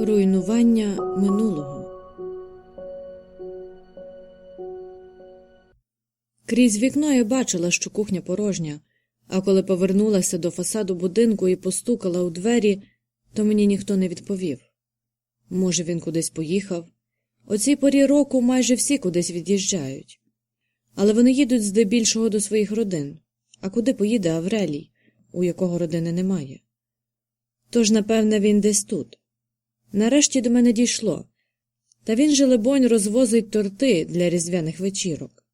Руйнування минулого. Крізь вікно я бачила, що кухня порожня, а коли повернулася до фасаду будинку і постукала у двері, то мені ніхто не відповів. Може, він кудись поїхав. О цій порі року майже всі кудись від'їжджають. Але вони їдуть здебільшого до своїх родин. А куди поїде Аврелій, у якого родини немає? Тож, напевне, він десь тут. Нарешті до мене дійшло. Та він же, либонь, розвозить торти для різдвяних вечірок.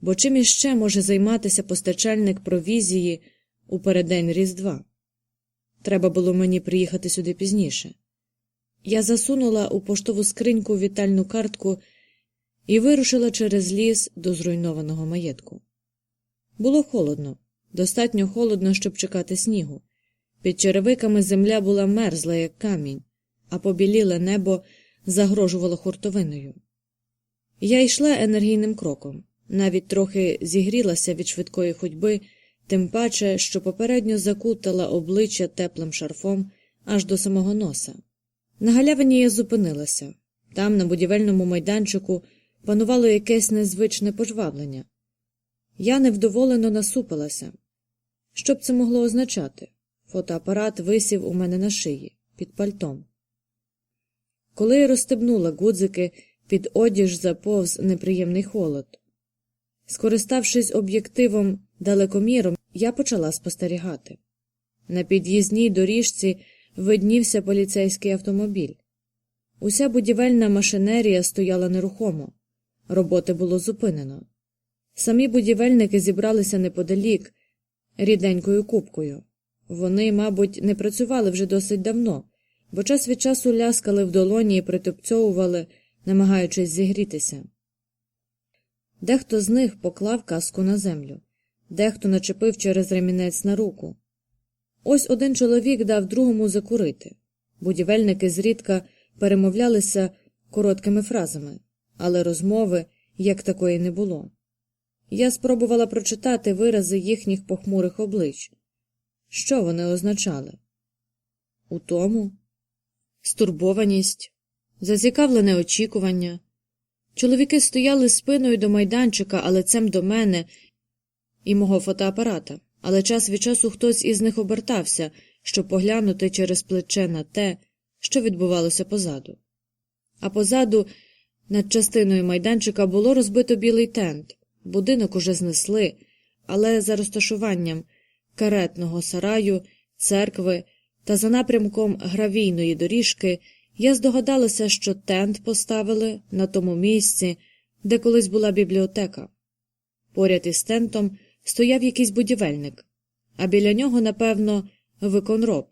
Бо чим іще може займатися постачальник провізії у переддень Різдва? Треба було мені приїхати сюди пізніше. Я засунула у поштову скриньку вітальну картку і вирушила через ліс до зруйнованого маєтку. Було холодно, достатньо холодно, щоб чекати снігу. Під черевиками земля була мерзла, як камінь, а побіліле небо загрожувало хуртовиною. Я йшла енергійним кроком, навіть трохи зігрілася від швидкої ходьби, тим паче, що попередньо закутала обличчя теплим шарфом аж до самого носа. На галявині я зупинилася. Там, на будівельному майданчику, панувало якесь незвичне пожвавлення. Я невдоволено насупилася. Що б це могло означати? Фотоапарат висів у мене на шиї, під пальтом. Коли я розстебнула гудзики, під одіж заповз неприємний холод. Скориставшись об'єктивом далекоміром, я почала спостерігати. На під'їзній доріжці виднівся поліцейський автомобіль. Уся будівельна машинерія стояла нерухомо. Роботи було зупинено. Самі будівельники зібралися неподалік, ріденькою купкою. Вони, мабуть, не працювали вже досить давно, бо час від часу ляскали в долоні і притупцьовували, намагаючись зігрітися. Дехто з них поклав каску на землю, дехто начепив через ремінець на руку. Ось один чоловік дав другому закурити. Будівельники зрідка перемовлялися короткими фразами, але розмови як такої не було. Я спробувала прочитати вирази їхніх похмурих облич. Що вони означали? Утому, стурбованість, зацікавлене очікування. Чоловіки стояли спиною до майданчика, а лицем до мене і мого фотоапарата, але час від часу хтось із них обертався, щоб поглянути через плече на те, що відбувалося позаду. А позаду, над частиною майданчика, було розбито білий тент. Будинок уже знесли, але за розташуванням каретного сараю, церкви та за напрямком гравійної доріжки я здогадалася, що тент поставили на тому місці, де колись була бібліотека. Поряд із тентом стояв якийсь будівельник, а біля нього, напевно, виконроб.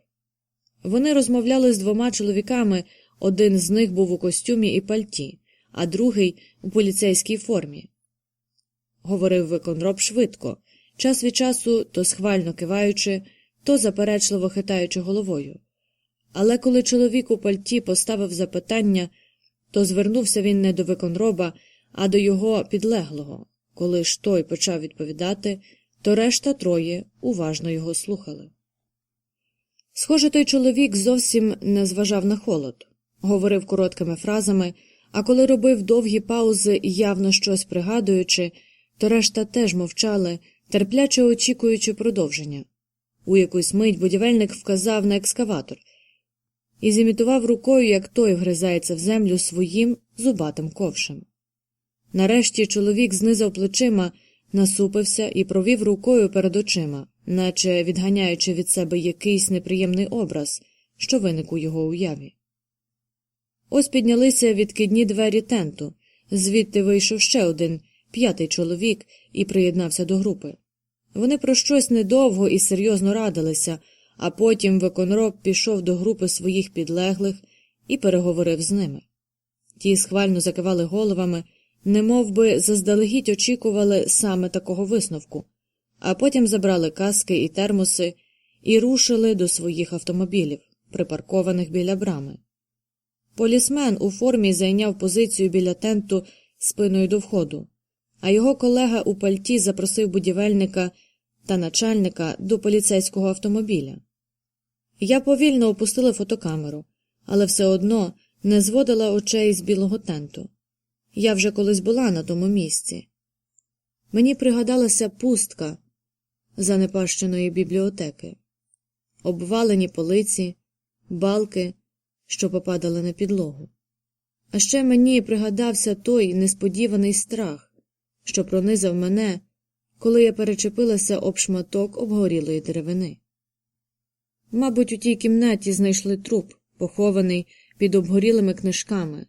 Вони розмовляли з двома чоловіками, один з них був у костюмі і пальті, а другий у поліцейській формі. Говорив виконроб швидко, час від часу то схвально киваючи, то заперечливо хитаючи головою. Але коли чоловік у пальті поставив запитання, то звернувся він не до виконроба, а до його підлеглого. Коли ж той почав відповідати, то решта троє уважно його слухали. Схоже, той чоловік зовсім не зважав на холод, говорив короткими фразами, а коли робив довгі паузи, явно щось пригадуючи, то решта теж мовчали, терпляче очікуючи продовження. У якусь мить будівельник вказав на екскаватор і зімітував рукою, як той вгризається в землю своїм зубатим ковшем. Нарешті чоловік знизав плечима, насупився і провів рукою перед очима, наче відганяючи від себе якийсь неприємний образ, що виник у його уяві. Ось піднялися відкидні двері тенту, звідти вийшов ще один п'ятий чоловік і приєднався до групи. Вони про щось недовго і серйозно радилися, а потім виконроб пішов до групи своїх підлеглих і переговорив з ними. Ті схвально закивали головами, немов би заздалегідь очікували саме такого висновку, а потім забрали каски і термоси і рушили до своїх автомобілів, припаркованих біля брами. Полісмен у формі зайняв позицію біля тенту спиною до входу, а його колега у пальті запросив будівельника та начальника до поліцейського автомобіля. Я повільно опустила фотокамеру, але все одно не зводила очей з білого тенту. Я вже колись була на тому місці. Мені пригадалася пустка занепащеної бібліотеки, обвалені полиці, балки, що попадали на підлогу. А ще мені пригадався той несподіваний страх, що пронизав мене, коли я перечепилася об шматок обгорілої деревини. Мабуть, у тій кімнаті знайшли труп, похований під обгорілими книжками,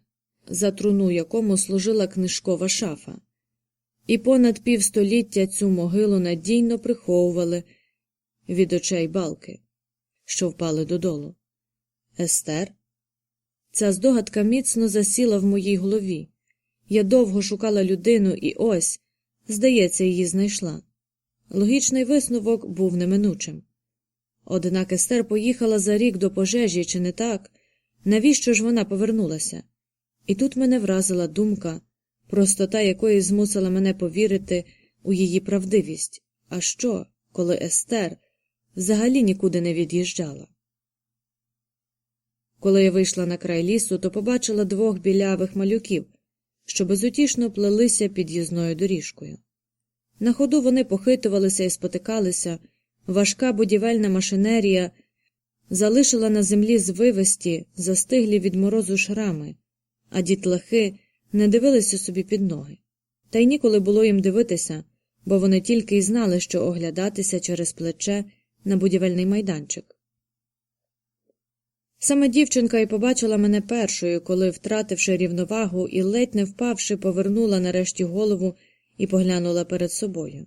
за труну якому служила книжкова шафа, і понад півстоліття цю могилу надійно приховували від очей балки, що впали додолу. Естер? Ця здогадка міцно засіла в моїй голові. Я довго шукала людину і ось, здається, її знайшла. Логічний висновок був неминучим. Однак Естер поїхала за рік до пожежі, чи не так? Навіщо ж вона повернулася? І тут мене вразила думка, простота якої змусила мене повірити у її правдивість. А що, коли Естер взагалі нікуди не від'їжджала? Коли я вийшла на край лісу, то побачила двох білявих малюків, що безутішно плелися під'їзною доріжкою. На ходу вони похитувалися і спотикалися, важка будівельна машинерія залишила на землі звивисті, застиглі від морозу шрами, а дітлахи не дивилися собі під ноги. Та й ніколи було їм дивитися, бо вони тільки й знали, що оглядатися через плече на будівельний майданчик. Саме дівчинка і побачила мене першою, коли, втративши рівновагу і ледь не впавши, повернула нарешті голову і поглянула перед собою.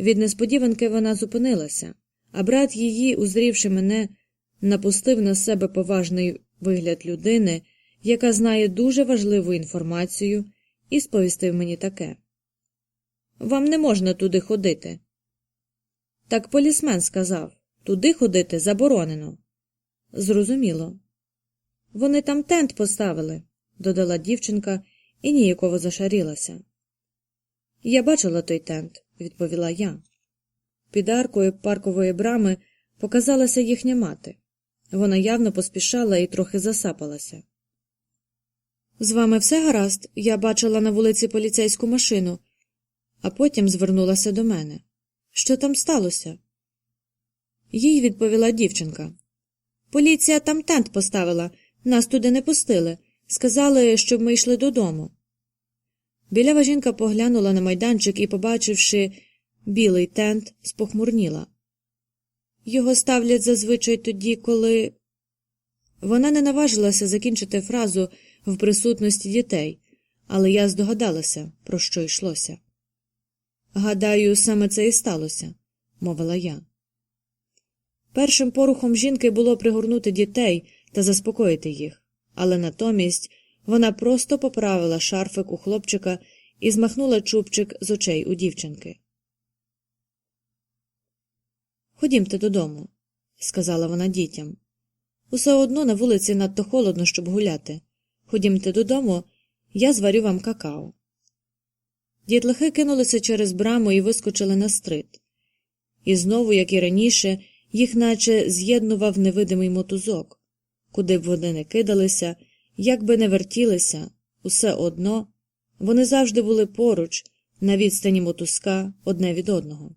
Від несподіванки вона зупинилася, а брат її, узрівши мене, напустив на себе поважний вигляд людини, яка знає дуже важливу інформацію, і сповістив мені таке Вам не можна туди ходити. Так полісмен сказав туди ходити заборонено. Зрозуміло. Вони там тент поставили, додала дівчинка і ніяково зашарілася. Я бачила той тент, відповіла я. Під аркою паркової брами показалася їхня мати. Вона явно поспішала і трохи засапалася. З вами все гаразд, я бачила на вулиці поліцейську машину, а потім звернулася до мене. Що там сталося? Їй відповіла дівчинка. Поліція там тент поставила, нас туди не пустили. Сказали, щоб ми йшли додому. Білява жінка поглянула на майданчик і, побачивши білий тент, спохмурніла. Його ставлять зазвичай тоді, коли. Вона не наважилася закінчити фразу в присутності дітей, але я здогадалася, про що йшлося. Гадаю, саме це і сталося, мовила я. Першим порухом жінки було пригорнути дітей та заспокоїти їх, але натомість вона просто поправила шарфик у хлопчика і змахнула чубчик з очей у дівчинки. Ходімте додому, сказала вона дітям. Усе одно на вулиці надто холодно, щоб гуляти. Ходімте додому, я зварю вам какао. Дітлахи кинулися через браму і вискочили на стрит. І знову, як і раніше, їх наче з'єднував невидимий мотузок. Куди б вони не кидалися, як би не вертілися, усе одно вони завжди були поруч, на відстані мотузка одне від одного.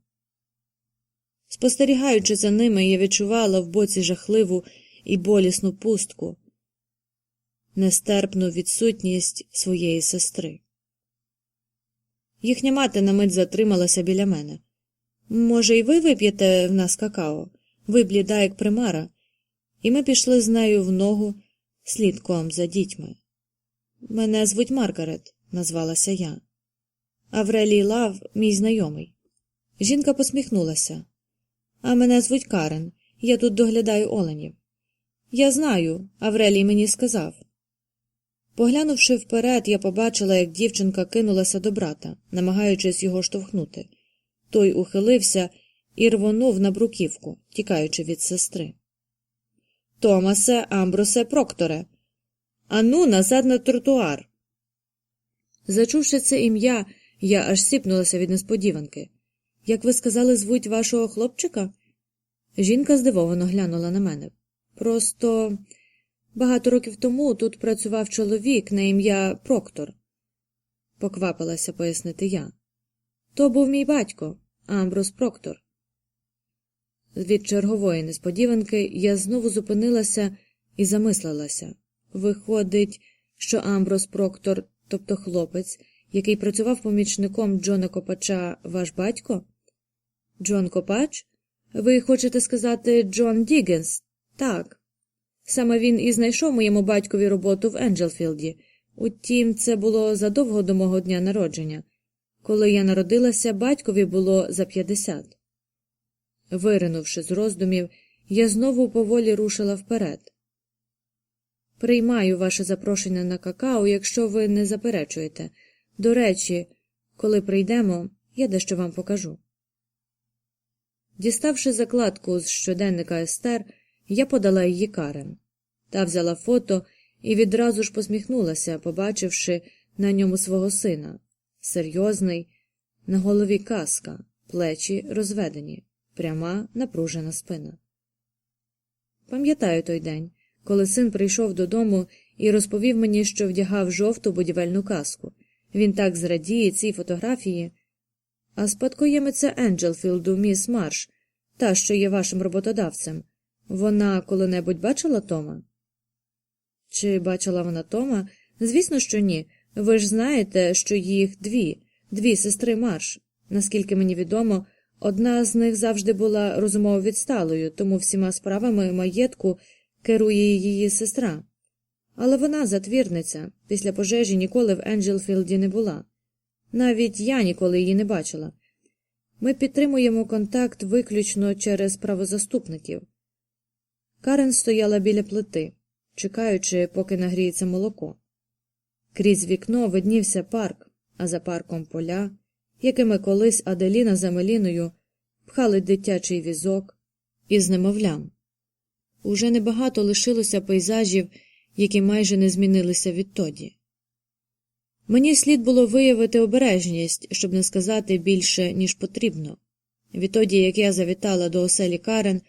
Спостерігаючи за ними, я відчувала в боці жахливу і болісну пустку, нестерпну відсутність своєї сестри. Їхня мати на мить затрималася біля мене. Може, і ви вип'єте в нас какао? Ви бліда, як примара, і ми пішли з нею в ногу слідком за дітьми. Мене звуть Маргарет, назвалася я. Аврелій Лав, мій знайомий. Жінка посміхнулася. А мене звуть Карен, я тут доглядаю оленів. Я знаю, Аврелій мені сказав. Поглянувши вперед, я побачила, як дівчинка кинулася до брата, намагаючись його штовхнути. Той ухилився і рвонув на бруківку, тікаючи від сестри. Томасе, Амбросе, Прокторе. Ану, назад на тротуар. Зачувши це ім'я, Я аж сіпнулася від несподіванки. Як ви сказали, звуть вашого хлопчика? Жінка здивовано глянула на мене. Просто багато років тому тут працював чоловік на ім'я Проктор, поквапилася пояснити я. То був мій батько, Амброс Проктор. Від чергової несподіванки я знову зупинилася і замислилася. Виходить, що Амброс Проктор, тобто хлопець, який працював помічником Джона Копача, ваш батько? Джон Копач? Ви хочете сказати Джон Діггенс? Так. Саме він і знайшов моєму батькові роботу в Енджелфілді. Утім, це було задовго до мого дня народження. Коли я народилася, батькові було за 50. Виринувши з роздумів, я знову поволі рушила вперед. Приймаю ваше запрошення на какао, якщо ви не заперечуєте. До речі, коли прийдемо, я дещо вам покажу. Діставши закладку з щоденника Естер, я подала її Карен. Та взяла фото і відразу ж посміхнулася, побачивши на ньому свого сина. Серйозний, на голові каска, плечі розведені, пряма напружена спина. Пам'ятаю той день, коли син прийшов додому і розповів мені, що вдягав жовту будівельну каску. Він так зрадіє цій фотографії. А спадкоємиця Енджелфілду, міс Марш, та, що є вашим роботодавцем, вона коли-небудь бачила Тома? Чи бачила вона Тома? Звісно, що ні. Ви ж знаєте, що їх дві, дві сестри Марш. Наскільки мені відомо, одна з них завжди була розумово відсталою, тому всіма справами маєтку керує її сестра. Але вона затвірниця, після пожежі ніколи в Енджелфілді не була. Навіть я ніколи її не бачила. Ми підтримуємо контакт виключно через правозаступників. Карен стояла біля плити, чекаючи, поки нагріється молоко. Крізь вікно виднівся парк, а за парком поля, якими колись Аделіна за Меліною пхали дитячий візок із немовлям. Уже небагато лишилося пейзажів, які майже не змінилися відтоді. Мені слід було виявити обережність, щоб не сказати більше, ніж потрібно. Відтоді, як я завітала до оселі Карен,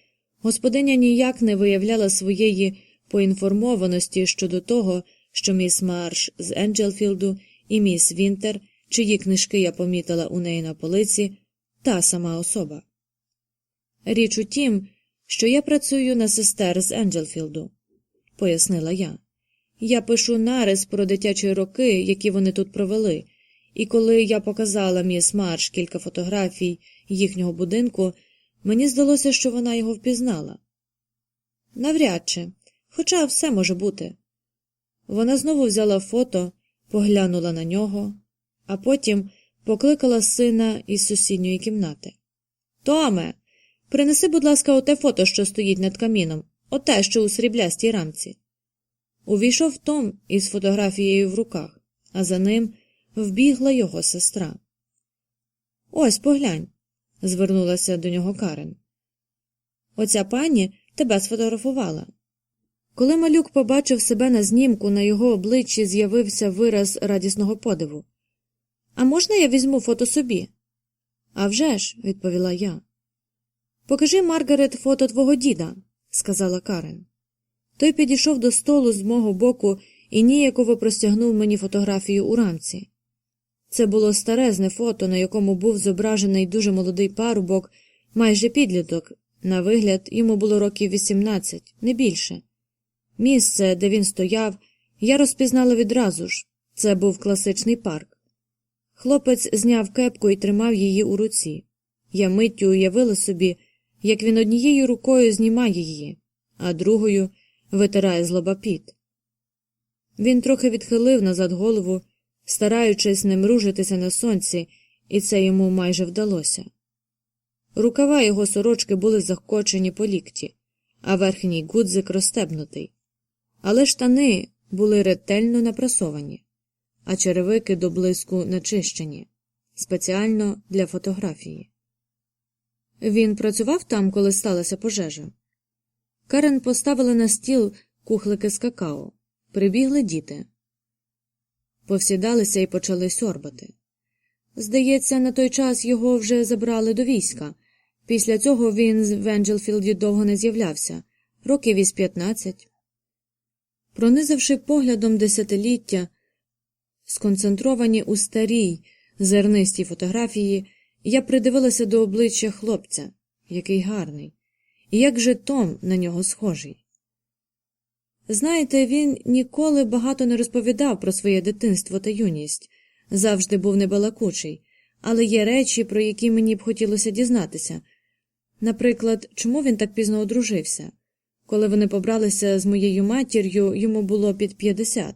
господиня ніяк не виявляла своєї поінформованості щодо того, що міс Марш з Енджелфілду і міс Вінтер, чиї книжки я помітила у неї на полиці, та сама особа. Річ у тім, що я працюю на сестер з Енджелфілду, пояснила я. Я пишу нарис про дитячі роки, які вони тут провели, і коли я показала міс Марш кілька фотографій їхнього будинку, мені здалося, що вона його впізнала. Навряд чи, хоча все може бути. Вона знову взяла фото, поглянула на нього, а потім покликала сина із сусідньої кімнати. Томе, принеси, будь ласка, оте фото, що стоїть над каміном, оте, що у сріблястій рамці. Увійшов Том із фотографією в руках, а за ним вбігла його сестра. Ось поглянь, звернулася до нього Карен. Оця пані тебе сфотографувала. Коли малюк побачив себе на знімку, на його обличчі з'явився вираз радісного подиву. А можна я візьму фото собі? «А вже ж», – відповіла я. Покажи, Маргарет, фото твого діда, сказала Карен. Той підійшов до столу з мого боку і ніяково простягнув мені фотографію у рамці. Це було старезне фото, на якому був зображений дуже молодий парубок, майже підліток. На вигляд, йому було років 18, не більше. Місце, де він стояв, я розпізнала відразу ж це був класичний парк. Хлопець зняв кепку і тримав її у руці. Я миттю уявила собі, як він однією рукою знімає її, а другою витирає з лоба піт. Він трохи відхилив назад голову, стараючись не мружитися на сонці, і це йому майже вдалося. Рукава його сорочки були закочені по лікті, а верхній гудзик розстебнутий. Але штани були ретельно напрасовані, а черевики до блиску начищені, спеціально для фотографії. Він працював там, коли сталася пожежа. Карен поставила на стіл кухлики з какао. Прибігли діти. Повсідалися і почали сьорбати. Здається, на той час його вже забрали до війська. Після цього він в Енджелфілді довго не з'являвся, років із 15. Пронизавши поглядом десятиліття, сконцентровані у старій, зернистій фотографії, я придивилася до обличчя хлопця, який гарний, і як же Том на нього схожий. Знаєте, він ніколи багато не розповідав про своє дитинство та юність, завжди був небалакучий, але є речі, про які мені б хотілося дізнатися. Наприклад, чому він так пізно одружився? Коли вони побралися з моєю матір'ю, йому було під 50.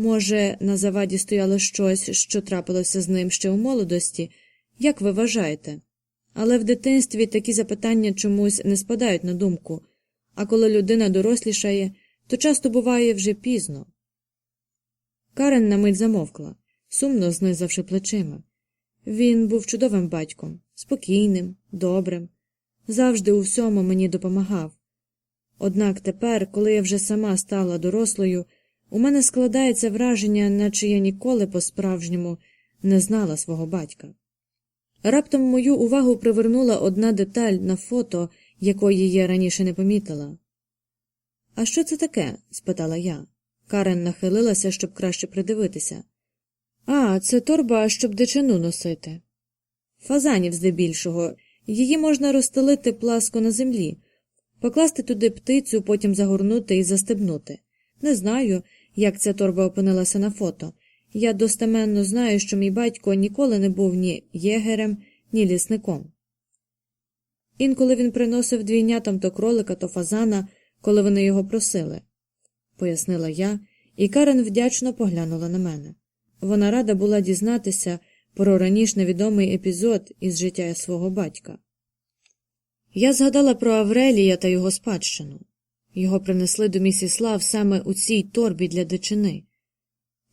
Може, на заваді стояло щось, що трапилося з ним ще у молодості, як ви вважаєте? Але в дитинстві такі запитання чомусь не спадають на думку, а коли людина дорослішає, то часто буває вже пізно. Карен на мить замовкла, сумно знизавши плечима. Він був чудовим батьком, спокійним, добрим, завжди у всьому мені допомагав. Однак тепер, коли я вже сама стала дорослою, у мене складається враження, наче я ніколи по-справжньому не знала свого батька. Раптом мою увагу привернула одна деталь на фото, якої я раніше не помітила. А що це таке? спитала я. Карен нахилилася, щоб краще придивитися. А, це торба, щоб дичину носити. Фазанів здебільшого. Її можна розстелити пласко на землі, покласти туди птицю, потім загорнути і застебнути. Не знаю, як ця торба опинилася на фото. Я достеменно знаю, що мій батько ніколи не був ні єгерем, ні лісником. Інколи він приносив двійнятам то кролика, то фазана, коли вони його просили, пояснила я, і Карен вдячно поглянула на мене. Вона рада була дізнатися про раніше невідомий епізод із життя свого батька. Я згадала про Аврелія та його спадщину. Його принесли до місіс Лав саме у цій торбі для дичини.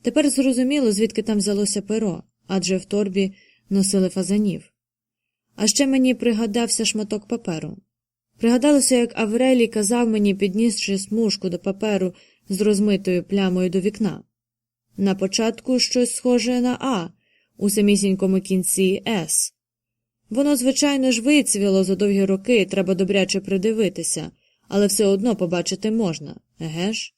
Тепер зрозуміло, звідки там взялося перо, адже в торбі носили фазанів. А ще мені пригадався шматок паперу. Пригадалося, як Аврелій казав мені, піднісши смужку до паперу з розмитою плямою до вікна. На початку щось схоже на А, у самісінькому кінці С. Воно, звичайно ж, вицвіло за довгі роки, треба добряче придивитися, але все одно побачити можна, еге ж?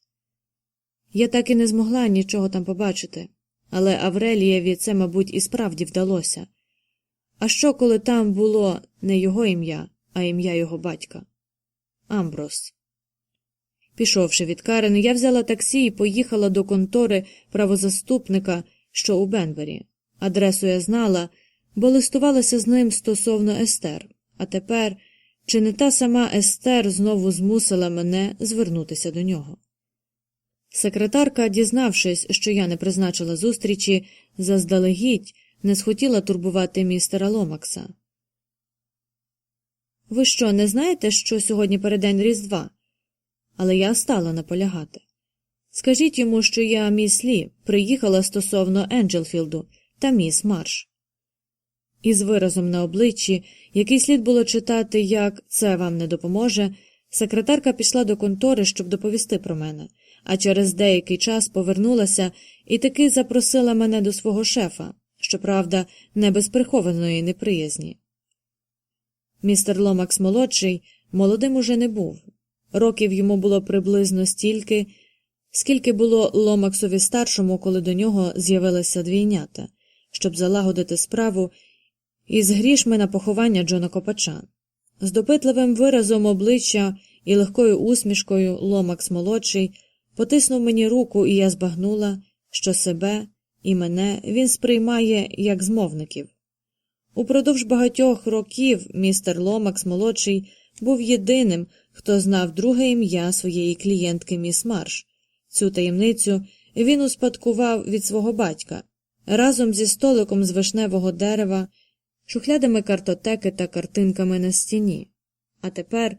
Я так і не змогла нічого там побачити, але Аврелієві це, мабуть, і справді вдалося. А що, коли там було не його ім'я, а ім'я його батька? Амброс. Пішовши від Карен, я взяла таксі і поїхала до контори правозаступника, що у Бенбері. Адресу я знала, бо листувалася з ним стосовно Естер, а тепер чи не та сама Естер знову змусила мене звернутися до нього? Секретарка, дізнавшись, що я не призначила зустрічі, заздалегідь не схотіла турбувати містера Ломакса. Ви що, не знаєте, що сьогодні передень Різдва? Але я стала наполягати. Скажіть йому, що я, міс Лі, приїхала стосовно Енджелфілду та міс Марш. Із виразом на обличчі, який слід було читати, як це вам не допоможе, секретарка пішла до контори, щоб доповісти про мене, а через деякий час повернулася і таки запросила мене до свого шефа, щоправда, не без прихованої неприязні. Містер Ломакс молодший молодим уже не був. Років йому було приблизно стільки, скільки було Ломаксові старшому, коли до нього з'явилися двійнята, щоб залагодити справу із грішми на поховання Джона Копача. З допитливим виразом обличчя і легкою усмішкою Ломакс молодший потиснув мені руку, і я збагнула, що себе і мене він сприймає як змовників. Упродовж багатьох років містер Ломакс молодший був єдиним, хто знав друге ім'я своєї клієнтки міс Марш. Цю таємницю він успадкував від свого батька разом зі столиком з вишневого дерева, шухлядами картотеки та картинками на стіні. А тепер,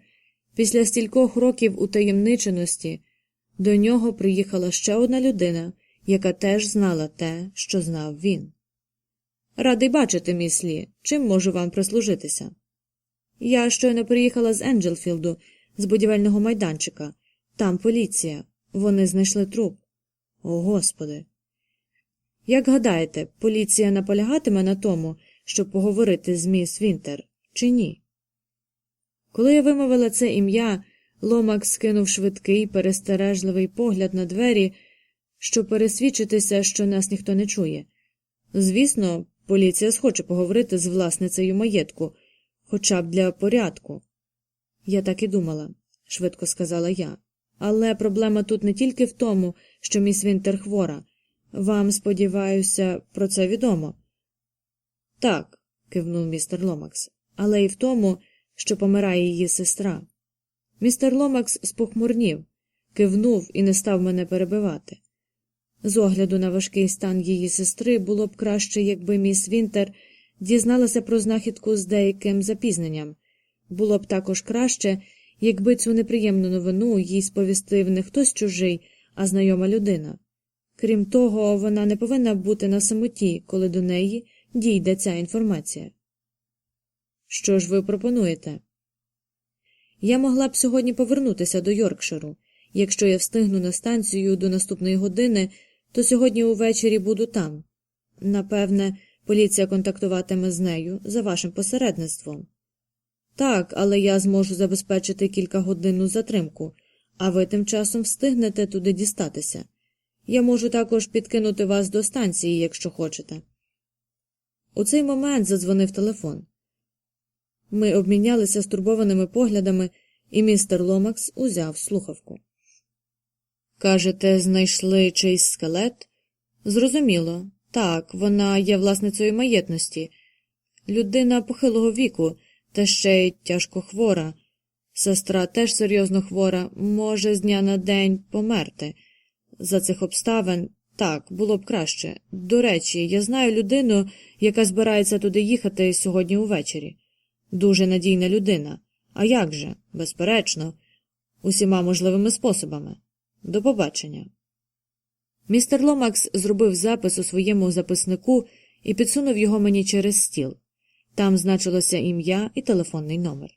після стількох років утаємниченості, до нього приїхала ще одна людина, яка теж знала те, що знав він. Радий бачити, міслі, чим можу вам прислужитися? Я щойно приїхала з Енджелфілду, з будівельного майданчика. Там поліція. Вони знайшли труп. О, Господи. Як гадаєте, поліція наполягатиме на тому, щоб поговорити з міс Вінтер, чи ні? Коли я вимовила це ім'я, Ломак скинув швидкий, перестережливий погляд на двері, щоб пересвідчитися, що нас ніхто не чує. Звісно, поліція схоче поговорити з власницею маєтку, хоча б для порядку. Я так і думала, швидко сказала я. Але проблема тут не тільки в тому, що міс Вінтер хвора. Вам, сподіваюся, про це відомо. Так, кивнув містер Ломакс, але й в тому, що помирає її сестра. Містер Ломакс спохмурнів, кивнув і не став мене перебивати. З огляду на важкий стан її сестри було б краще, якби міс Вінтер дізналася про знахідку з деяким запізненням. Було б також краще, якби цю неприємну новину їй сповістив не хтось чужий, а знайома людина. Крім того, вона не повинна бути на самоті, коли до неї дійде ця інформація. Що ж ви пропонуєте? Я могла б сьогодні повернутися до Йоркширу. Якщо я встигну на станцію до наступної години, то сьогодні увечері буду там. Напевне, поліція контактуватиме з нею за вашим посередництвом. Так, але я зможу забезпечити кількагодинну затримку, а ви тим часом встигнете туди дістатися. Я можу також підкинути вас до станції, якщо хочете. У цей момент задзвонив телефон. Ми обмінялися стурбованими поглядами, і містер Ломакс узяв слухавку. Кажете, знайшли чийсь скелет? Зрозуміло. Так, вона є власницею маєтності. Людина похилого віку, та ще й тяжко хвора. Сестра теж серйозно хвора, може з дня на день померти. За цих обставин так, було б краще. До речі, я знаю людину, яка збирається туди їхати сьогодні увечері. Дуже надійна людина. А як же, безперечно, усіма можливими способами. До побачення. Містер Ломакс зробив запис у своєму записнику і підсунув його мені через стіл. Там значилося ім'я і телефонний номер.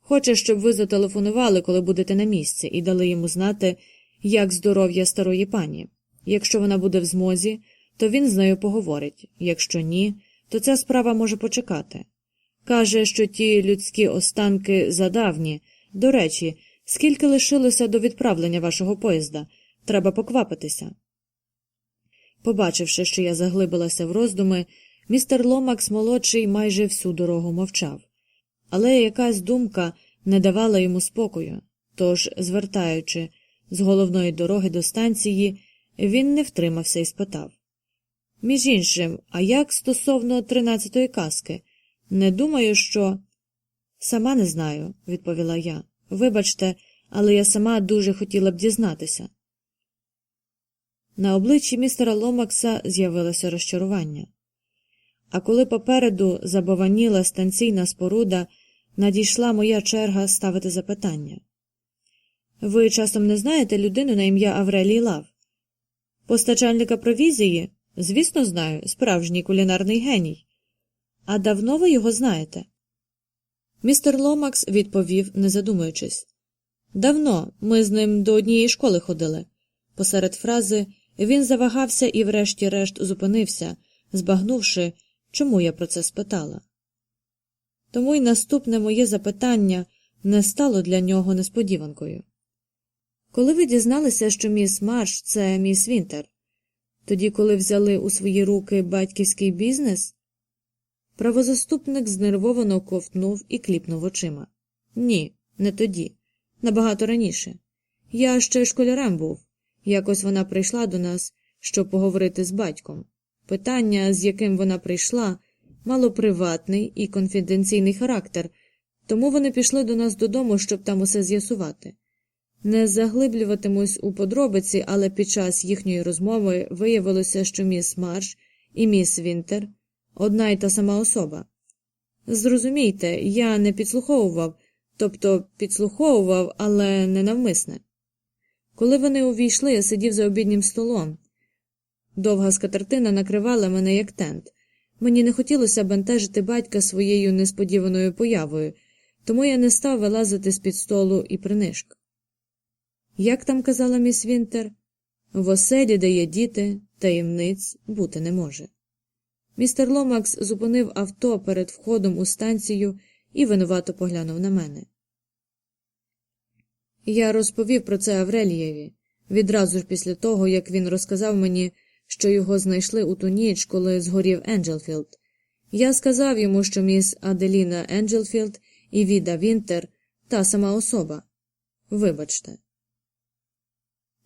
Хоче, щоб ви зателефонували, коли будете на місці, і дали йому знати, як здоров'я старої пані. Якщо вона буде в змозі, то він з нею поговорить, якщо ні, то ця справа може почекати. Каже, що ті людські останки задавні. До речі, скільки лишилося до відправлення вашого поїзда, треба поквапитися. Побачивши, що я заглибилася в роздуми, містер Ломакс молодший майже всю дорогу мовчав, але якась думка не давала йому спокою, тож, звертаючи з головної дороги до станції, він не втримався і спитав Між іншим, а як стосовно тринадцятої казки? Не думаю, що. Сама не знаю, відповіла я. Вибачте, але я сама дуже хотіла б дізнатися. На обличчі містера Ломакса з'явилося розчарування. А коли попереду забованіла станційна споруда, надійшла моя черга ставити запитання. Ви часом не знаєте людину на ім'я Аврелій Лав? Постачальника провізії? Звісно, знаю, справжній кулінарний геній. А давно ви його знаєте? Містер Ломакс відповів, не задумуючись. Давно ми з ним до однієї школи ходили. Посеред фрази він завагався і, врешті-решт, зупинився, збагнувши, чому я про це спитала. Тому й наступне моє запитання не стало для нього несподіванкою. Коли ви дізналися, що міс Марш це міс Вінтер, тоді, коли взяли у свої руки батьківський бізнес? Правозаступник знервовано ковтнув і кліпнув очима. Ні, не тоді. Набагато раніше. Я ще школярем був. Якось вона прийшла до нас, щоб поговорити з батьком. Питання, з яким вона прийшла, мало приватний і конфіденційний характер, тому вони пішли до нас додому, щоб там усе з'ясувати. Не заглиблюватимусь у подробиці, але під час їхньої розмови виявилося, що міс Марш і міс Вінтер одна й та сама особа. Зрозумійте, я не підслуховував, тобто підслуховував, але не навмисне. Коли вони увійшли, я сидів за обіднім столом. Довга скатертина накривала мене як тент. Мені не хотілося бентежити батька своєю несподіваною появою, тому я не став вилазити з під столу і принишк. Як там казала міс Вінтер, в оселі, де є діти, таємниць бути не може. Містер Ломакс зупинив авто перед входом у станцію і винувато поглянув на мене. Я розповів про це Аврелієві відразу ж після того, як він розказав мені, що його знайшли у ту ніч, коли згорів Енджелфілд. Я сказав йому, що міс Аделіна Енджелфілд і Віда Вінтер та сама особа. Вибачте.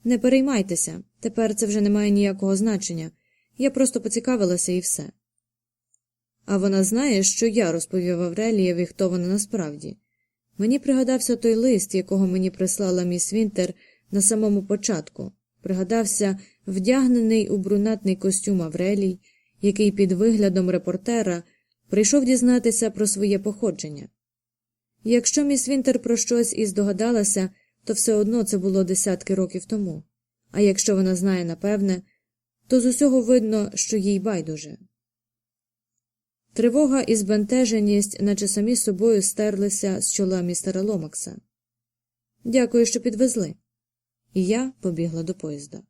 Не переймайтеся, тепер це вже не має ніякого значення. Я просто поцікавилася і все. А вона знає, що я розповів Аврелієві, хто вона насправді. Мені пригадався той лист, якого мені прислала міс Вінтер на самому початку. Пригадався вдягнений у брунатний костюм Аврелій, який під виглядом репортера прийшов дізнатися про своє походження. Якщо міс Вінтер про щось і здогадалася, то все одно це було десятки років тому, а якщо вона знає напевне, то з усього видно, що їй байдуже. Тривога і збентеженість, наче самі собою стерлися з чола містера Ломакса. Дякую, що підвезли. І я побігла до поїзда.